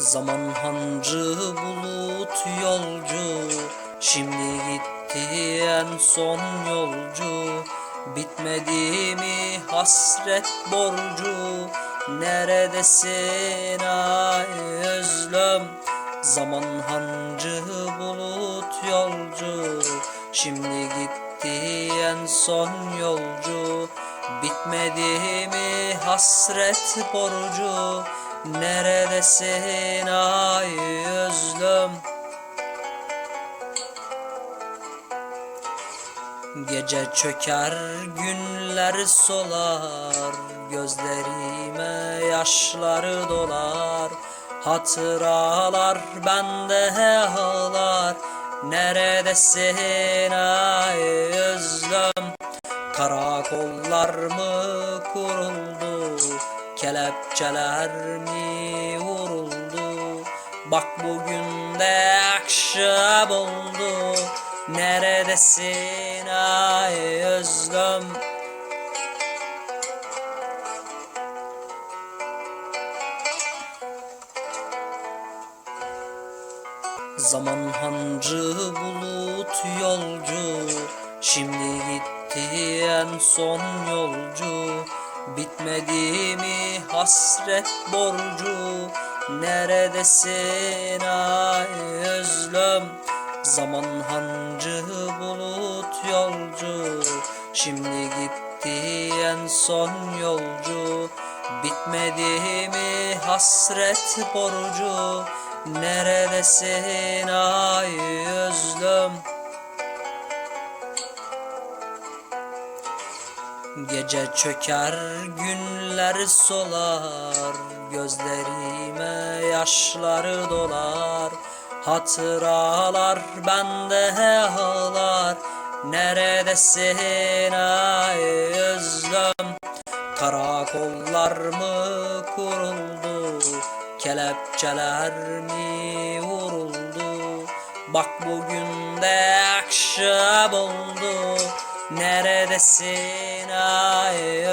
Zaman hancı bulut yolcu. Şimdi gitti en son yolcu. Bitmedi mi hasret borcu? Neredesin ay özlem? Zaman hancı bulut yolcu. Şimdi gitti en son yolcu. Bitmedi mi hasret borcu Neredesin ay özlem? Gece çöker günler solar Gözlerime yaşları dolar. Hatıralar bende ağlar. Neredesin ay özlem? Karakollar mı kuruldu Kelepçeler mi vuruldu? Bak bugün de akşam oldu. Neredesin ay özlem? Zaman hancı bulut yolcu. Şimdi gitti en son yolcu Bitmedi mi hasret borcu? Neredesin ay özlem? Zaman hancı bulut yolcu. Şimdi gitti en son yolcu. Bitmedi mi hasret borcu? Neredesin ay özlem Gece çöker günler solar Gözlerime yaşları dolar. Hatıralar bende ağlar Neredesin ay özlem? Karakollar mı kuruldu Kelepçeler mi vuruldu? Bak bugün de akşam oldu Neredesin? Ay